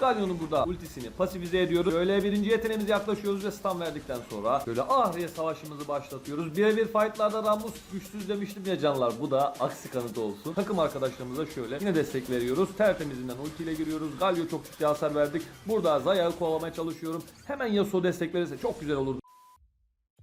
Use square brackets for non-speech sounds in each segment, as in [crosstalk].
Galyon'un burada ultisini pasifize ediyoruz. Böyle birinci yeteneğimize yaklaşıyoruz ve stun verdikten sonra böyle Ahriye savaşımızı başlatıyoruz. Birebir fightlarda Rammus güçsüz demiştim ya canlar. Bu da aksi kanıtı olsun. Takım arkadaşlarımıza şöyle yine destek veriyoruz. Tertemizinden ultiyle giriyoruz. Galio çok ciddi hasar verdik. Burada Zaya'yı kovalamaya çalışıyorum. Hemen Yasuo destek verirse çok güzel olur.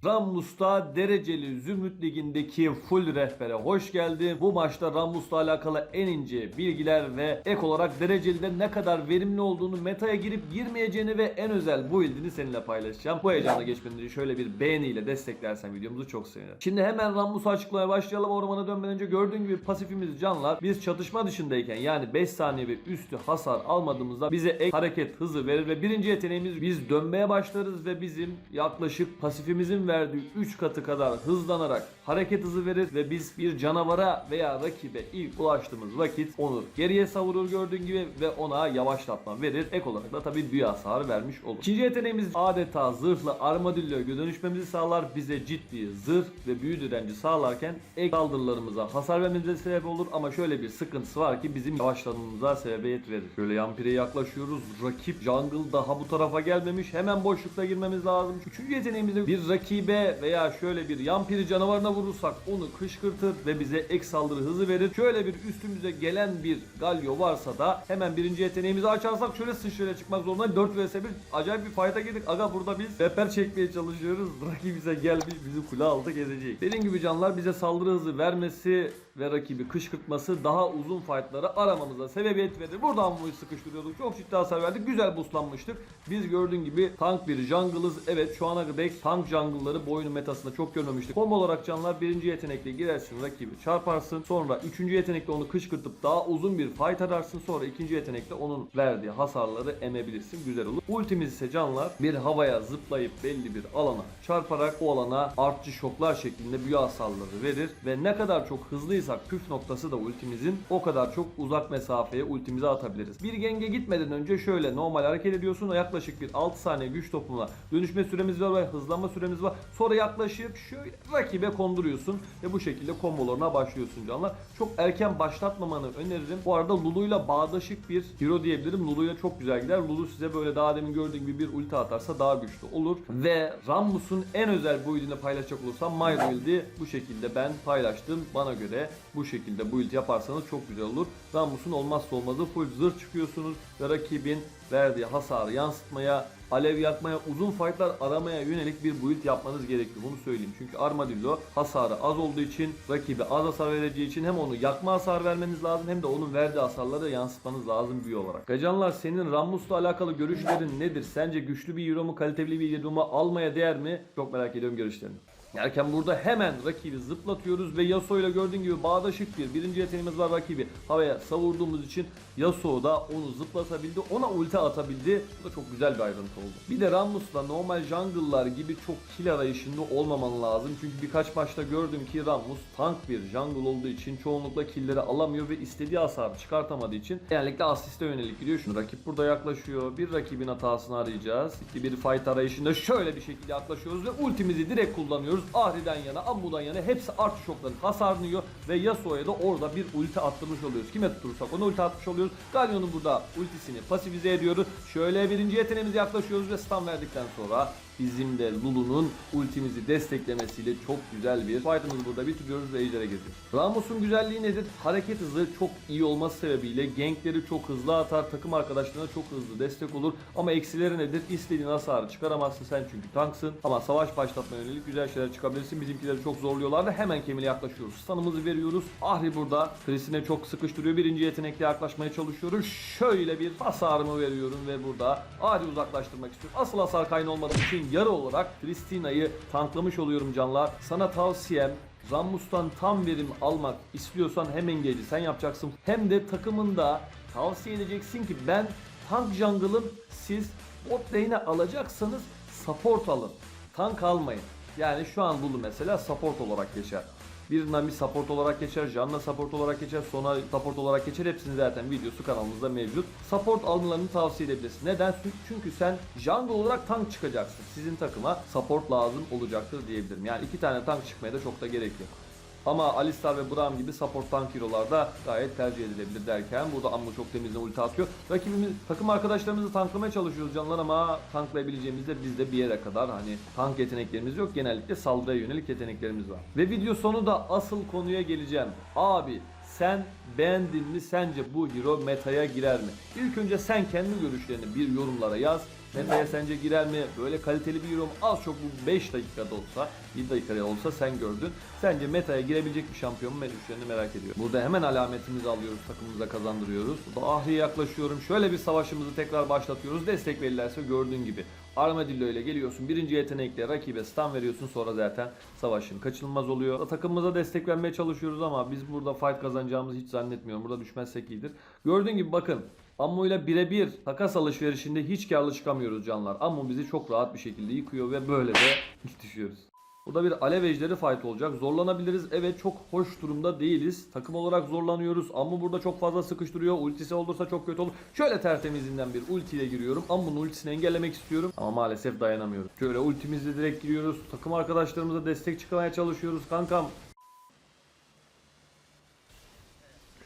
Rammus'ta dereceli Zümrüt Ligi'ndeki full rehbere hoş geldin. Bu maçta Rammus'la alakalı en ince bilgiler ve ek olarak derecelide ne kadar verimli olduğunu, metaya girip girmeyeceğini ve en özel build'ini seninle paylaşacağım. Bu heyecanla geçmeden önce şöyle bir beğeniyle desteklersen videomuzu çok sevinirim. Şimdi hemen Rammus'u açıklamaya başlayalım. Ormana dönmeden önce gördüğün gibi pasifimiz canlar. Biz çatışma dışındayken yani 5 saniye ve üstü hasar almadığımızda bize ek hareket hızı verir ve birinci yeteneğimiz biz dönmeye başlarız ve bizim yaklaşık pasifimizin verdiği 3 katı kadar hızlanarak hareket hızı verir ve biz bir canavara veya rakibe ilk ulaştığımız vakit onu geriye savurur gördüğün gibi ve ona yavaşlatma verir. Ek olarak da tabii büyü hasarı vermiş olur. İkinci yeteneğimiz adeta zırhlı armadilloya dönüşmemizi sağlar. Bize ciddi zırh ve büyü direnci sağlarken ek saldırılarımıza hasar vermemize sebep olur ama şöyle bir sıkıntısı var ki bizim yavaşlamamıza sebebiyet verir. Şöyle Yampir'e yaklaşıyoruz. Rakip jungle daha bu tarafa gelmemiş. Hemen boşlukta girmemiz lazım. Üçüncü yeteneğimizde bir rakibe veya şöyle bir Yampiri canavarına vurursak onu kışkırtır ve bize ek saldırı hızı verir. Şöyle bir üstümüze gelen bir Galio varsa da hemen birinci yeteneğimizi açarsak şöyle sıçrayla çıkmak zorunda 4 vs 1 acayip bir fight'a girdik. Aga burada biz reper çekmeye çalışıyoruz. [laughs] Rakip bize gelmiş bizi kule altı gezecek. Dediğim gibi canlar bize saldırı hızı vermesi ve rakibi kışkırtması daha uzun fightları aramamıza sebebiyet verir. Buradan bunu sıkıştırıyorduk. Çok ciddi hasar verdik. Güzel boostlanmıştık. Biz gördüğün gibi tank bir jungle'ız. Evet şu ana dek tank jungle'ları bu oyunun metasında çok görmemiştik. Combo olarak canlar birinci yetenekle girersin rakibi çarparsın. Sonra üçüncü yetenekle onu kışkırtıp daha uzun bir fight ararsın. Sonra ikinci yetenekle onun verdiği hasarları emebilirsin. Güzel olur. Ultimiz ise canlar bir havaya zıplayıp belli bir alana çarparak o alana artçı şoklar şeklinde büyü hasarları verir ve ne kadar çok hızlıysak püf noktası da ultimizin o kadar çok uzak mesafeye ultimizi atabiliriz. Bir genge gitmeden önce şöyle normal hareket ediyorsun. Yaklaşık bir 6 saniye güç topuna dönüşme süremiz var ve hızlanma süremiz var. Sonra yaklaşıp şöyle rakibe konduruyorsun ve bu şekilde kombolarına başlıyorsun canlar. Çok erken başlatmamanı öneririm. Bu arada Lulu'yla bağdaşık bir hero diyebilirim. Lulu'yla çok güzel gider. Lulu size böyle daha demin gördüğün gibi bir ulti atarsa daha güçlü olur. Ve Rammus'un en özel build'ini paylaşacak olursam My Build'i bu şekilde ben paylaştım. Bana göre bu şekilde build yaparsanız çok güzel olur. Rammus'un olmazsa olmazı full zırh çıkıyorsunuz ve rakibin verdiği hasarı yansıtmaya, alev yakmaya, uzun fightlar aramaya yönelik bir build yapmanız gerekiyor. Bunu söyleyeyim. Çünkü Armadillo hasarı az olduğu için, rakibe az hasar vereceği için hem onu yakma hasar vermeniz lazım hem de onun verdiği hasarları yansıtmanız lazım büyü olarak. Gacanlar senin Rammus'la alakalı görüşlerin nedir? Sence güçlü bir hero mu, kaliteli bir hero mu almaya değer mi? Çok merak ediyorum görüşlerini. Derken burada hemen rakibi zıplatıyoruz ve Yasuo ile gördüğün gibi bağdaşık bir birinci yeteneğimiz var rakibi havaya savurduğumuz için Yasuo da onu zıplatabildi ona ulti atabildi bu da çok güzel bir ayrıntı oldu. Bir de Rammus'la normal jungle'lar gibi çok kill arayışında olmaman lazım çünkü birkaç maçta gördüm ki Rammus tank bir jungle olduğu için çoğunlukla killleri alamıyor ve istediği hasarı çıkartamadığı için genellikle asiste yönelik gidiyor. Şimdi rakip burada yaklaşıyor bir rakibin hatasını arayacağız. İki bir fight arayışında şöyle bir şekilde yaklaşıyoruz ve ultimizi direkt kullanıyoruz. Ahri'den yana, Ammu'dan yana hepsi artı şokların hasarını yiyor ve Yasuo'ya da orada bir ulti attırmış oluyoruz. Kime tutturursak onu ulti atmış oluyoruz. Galyon'un burada ultisini pasifize ediyoruz. Şöyle birinci yeteneğimize yaklaşıyoruz ve stun verdikten sonra bizim de Lulu'nun ultimizi desteklemesiyle çok güzel bir fight'ımızı burada bitiriyoruz ve ejder'e girdik. Rammus'un güzelliği nedir? Hareket hızı çok iyi olması sebebiyle gankleri çok hızlı atar, takım arkadaşlarına çok hızlı destek olur. Ama eksileri nedir? İstediğin hasarı çıkaramazsın sen çünkü tanksın. Ama savaş başlatma yönelik güzel şeyler çıkabilirsin. Bizimkileri çok zorluyorlardı. Hemen Kemil'e yaklaşıyoruz. Stun'ımızı veriyoruz. Ahri burada. Chris'ine çok sıkıştırıyor. Birinci yetenekle yaklaşmaya çalışıyoruz. Şöyle bir hasarımı veriyorum ve burada Ahri uzaklaştırmak istiyorum. Asıl hasar kaynağı olmadığı için yarı olarak Kristina'yı tanklamış oluyorum canlar. Sana tavsiyem Rammus'tan tam verim almak istiyorsan hem engage'i sen yapacaksın hem de takımında tavsiye edeceksin ki ben tank jungle'ım siz bot lane'e alacaksanız support alın. Tank almayın. Yani şu an Lulu mesela support olarak geçer. Bir Nami support olarak geçer, Janna support olarak geçer, Sona support olarak geçer. Hepsinin zaten videosu kanalımızda mevcut. Support almalarını tavsiye edebilirsin. Neden? Çünkü sen jungle olarak tank çıkacaksın. Sizin takıma support lazım olacaktır diyebilirim. Yani iki tane tank çıkmaya da çok da gerek yok. Ama Alistar ve Braum gibi support tank hero'lar da gayet tercih edilebilir derken burada Ammu çok temizle ulti atıyor. Rakibimiz takım arkadaşlarımızı tanklamaya çalışıyoruz canlar ama tanklayabileceğimiz de bizde bir yere kadar hani tank yeteneklerimiz yok. Genellikle saldırıya yönelik yeteneklerimiz var. Ve video sonu da asıl konuya geleceğim. Abi sen beğendin mi? Sence bu hero metaya girer mi? İlk önce sen kendi görüşlerini bir yorumlara yaz. Meta'ya sence girer mi? Böyle kaliteli bir yorum az çok bu 5 dakikada olsa, 1 dakikada olsa sen gördün. Sence meta'ya girebilecek bir şampiyon mu? Görüşlerini merak ediyorum. Burada hemen alametimizi alıyoruz, takımımıza kazandırıyoruz. Burada Ahri'ye yaklaşıyorum. Şöyle bir savaşımızı tekrar başlatıyoruz. Destek verirlerse gördüğün gibi. Armadillo ile geliyorsun. Birinci yetenekle rakibe stun veriyorsun. Sonra zaten savaşın kaçınılmaz oluyor. Takımımıza destek vermeye çalışıyoruz ama biz burada fight kazanacağımızı hiç zannetmiyorum. Burada düşmezsek iyidir. Gördüğün gibi bakın. Ammo ile birebir takas alışverişinde hiç karlı çıkamıyoruz canlar. Ammo bizi çok rahat bir şekilde yıkıyor ve böyle de [laughs] düşüyoruz. Burada bir alev ejderi fight olacak. Zorlanabiliriz. Evet çok hoş durumda değiliz. Takım olarak zorlanıyoruz. Ammo burada çok fazla sıkıştırıyor. Ultisi olursa çok kötü olur. Şöyle tertemizinden bir ultiyle giriyorum. Ammo'nun ultisini engellemek istiyorum. Ama maalesef dayanamıyorum. Şöyle ultimizle direkt giriyoruz. Takım arkadaşlarımıza destek çıkmaya çalışıyoruz. Kankam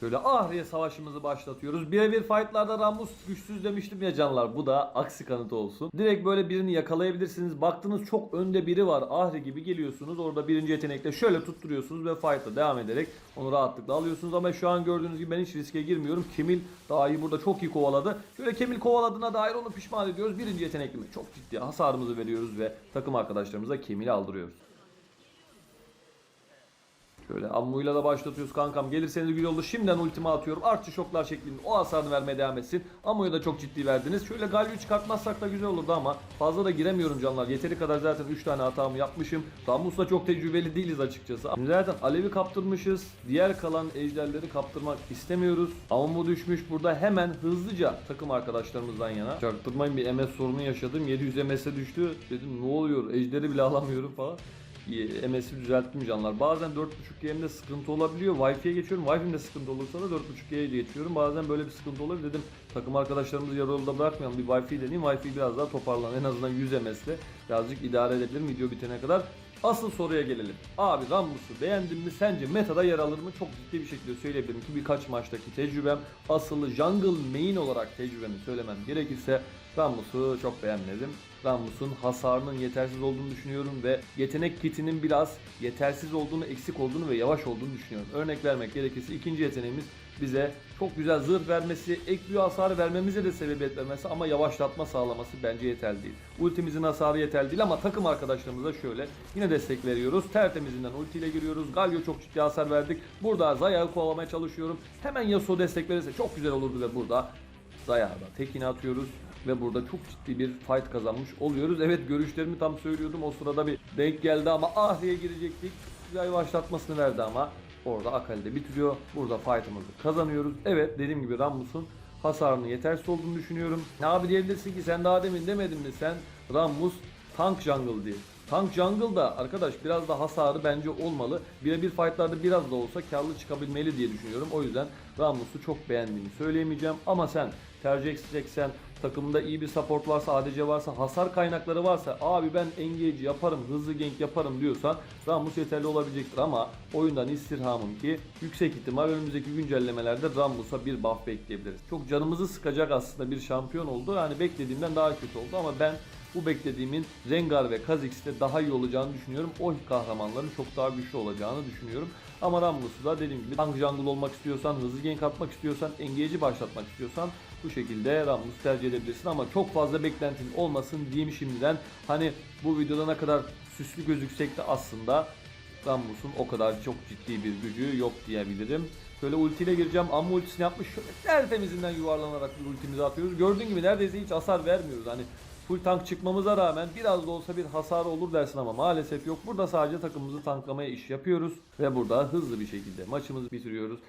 Şöyle Ahriye savaşımızı başlatıyoruz. Birebir fightlarda Ramus güçsüz demiştim ya canlar. Bu da aksi kanıtı olsun. Direkt böyle birini yakalayabilirsiniz. Baktınız çok önde biri var. Ahri gibi geliyorsunuz. Orada birinci yetenekle şöyle tutturuyorsunuz ve fight'a devam ederek onu rahatlıkla alıyorsunuz. Ama şu an gördüğünüz gibi ben hiç riske girmiyorum. Kemil daha iyi burada çok iyi kovaladı. Şöyle Kemil kovaladığına dair onu pişman ediyoruz. Birinci yetenekli? Çok ciddi hasarımızı veriyoruz ve takım arkadaşlarımıza Kemil'i aldırıyoruz. Şöyle ammuyla da başlatıyoruz kankam. Gelirseniz güzel olur. Şimdiden ultimi atıyorum. Artçı şoklar şeklinde o hasarını vermeye devam etsin. Ammuyu da çok ciddi verdiniz. Şöyle Galio'yu çıkartmazsak da güzel olurdu ama fazla da giremiyorum canlar. Yeteri kadar zaten 3 tane hatamı yapmışım. Ramus'la çok tecrübeli değiliz açıkçası. Şimdi zaten Alev'i kaptırmışız. Diğer kalan ejderleri kaptırmak istemiyoruz. Ammu düşmüş. Burada hemen hızlıca takım arkadaşlarımızdan yana. Çaktırmayın bir MS sorunu yaşadım. 700 MS'e düştü. Dedim ne oluyor? Ejderi bile alamıyorum falan. MS'i düzelttim canlar. Bazen 4.5G'mde sıkıntı olabiliyor. Wi-Fi'ye geçiyorum. Wi-Fi'mde sıkıntı olursa da 4.5G'ye geçiyorum. Bazen böyle bir sıkıntı olabilir. Dedim takım arkadaşlarımızı yarı yolda bırakmayalım. Bir Wi-Fi deneyim. Wi-Fi biraz daha toparlan. En azından 100 MS'le birazcık idare edebilirim video bitene kadar. Asıl soruya gelelim. Abi Rammus'u beğendin mi? Sence metada yer alır mı? Çok ciddi bir şekilde söyleyebilirim ki birkaç maçtaki tecrübem asıl jungle main olarak tecrübemi söylemem gerekirse Rammus'u çok beğenmedim. Rammus'un hasarının yetersiz olduğunu düşünüyorum ve yetenek kitinin biraz yetersiz olduğunu, eksik olduğunu ve yavaş olduğunu düşünüyorum. Örnek vermek gerekirse ikinci yeteneğimiz bize çok güzel zırh vermesi, ek bir hasar vermemize de sebebiyet vermesi ama yavaşlatma sağlaması bence yeterli değil. Ultimizin hasarı yeterli değil ama takım arkadaşlarımıza şöyle yine destek veriyoruz. Tertemizinden ultiyle giriyoruz. Galio çok ciddi hasar verdik. Burada Zaya'yı kovalamaya çalışıyorum. Hemen Yasuo destek verirse çok güzel olurdu ve burada Zaya'da tekini atıyoruz ve burada çok ciddi bir fight kazanmış oluyoruz. Evet görüşlerimi tam söylüyordum. O sırada bir denk geldi ama Ahri'ye girecektik. Güzel yavaşlatmasını verdi ama orada Akali'de bitiriyor. Burada fight'ımızı kazanıyoruz. Evet dediğim gibi Rammus'un hasarının yetersiz olduğunu düşünüyorum. Ne abi diyebilirsin ki sen daha demin demedin mi sen Rammus tank jungle diye. Tank Jungle'da arkadaş biraz da hasarı bence olmalı. Birebir fightlarda biraz da olsa karlı çıkabilmeli diye düşünüyorum. O yüzden Rammus'u çok beğendiğimi söyleyemeyeceğim. Ama sen tercih edeceksen takımında iyi bir support varsa, ADC varsa, hasar kaynakları varsa abi ben engage yaparım, hızlı gank yaparım diyorsan Rammus yeterli olabilecektir ama oyundan istirhamım ki yüksek ihtimal önümüzdeki güncellemelerde Rammus'a bir buff bekleyebiliriz. Çok canımızı sıkacak aslında bir şampiyon oldu. Yani beklediğimden daha kötü oldu ama ben bu beklediğimin Rengar ve Kha'Zix'te daha iyi olacağını düşünüyorum. O kahramanların çok daha güçlü olacağını düşünüyorum. Ama Rammus'u da dediğim gibi tank jungle olmak istiyorsan, hızlı gank atmak istiyorsan, engage'i başlatmak istiyorsan bu şekilde Rammus'u tercih edebilirsin. Ama çok fazla beklentin olmasın diyeyim şimdiden. Hani bu videoda ne kadar süslü gözüksek de aslında Rammus'un o kadar çok ciddi bir gücü yok diyebilirim. Şöyle ultiyle gireceğim. Amma ultisini yapmış. Şöyle tertemizinden yuvarlanarak bir ultimizi atıyoruz. Gördüğün gibi neredeyse hiç hasar vermiyoruz. Hani full tank çıkmamıza rağmen biraz da olsa bir hasar olur dersin ama maalesef yok. Burada sadece takımımızı tanklamaya iş yapıyoruz ve burada hızlı bir şekilde maçımızı bitiriyoruz.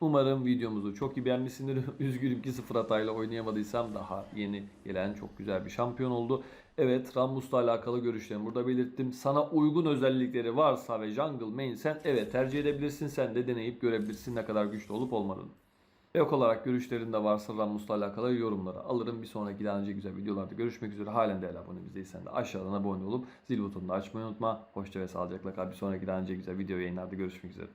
Umarım videomuzu çok iyi beğenmişsindir. [laughs] Üzgünüm ki sıfır hatayla oynayamadıysam daha yeni gelen çok güzel bir şampiyon oldu. Evet Rammus'la alakalı görüşlerimi burada belirttim. Sana uygun özellikleri varsa ve jungle main sen evet tercih edebilirsin. Sen de deneyip görebilirsin ne kadar güçlü olup olmadığını. Ek olarak görüşlerin de varsa Rammus'la alakalı yorumları alırım. Bir sonraki daha önce güzel videolarda görüşmek üzere. Halen değerli abonemiz değilsen de aşağıdan abone olup zil butonunu açmayı unutma. Hoşça ve sağlıcakla kal. Bir sonraki daha önce güzel video yayınlarda görüşmek üzere.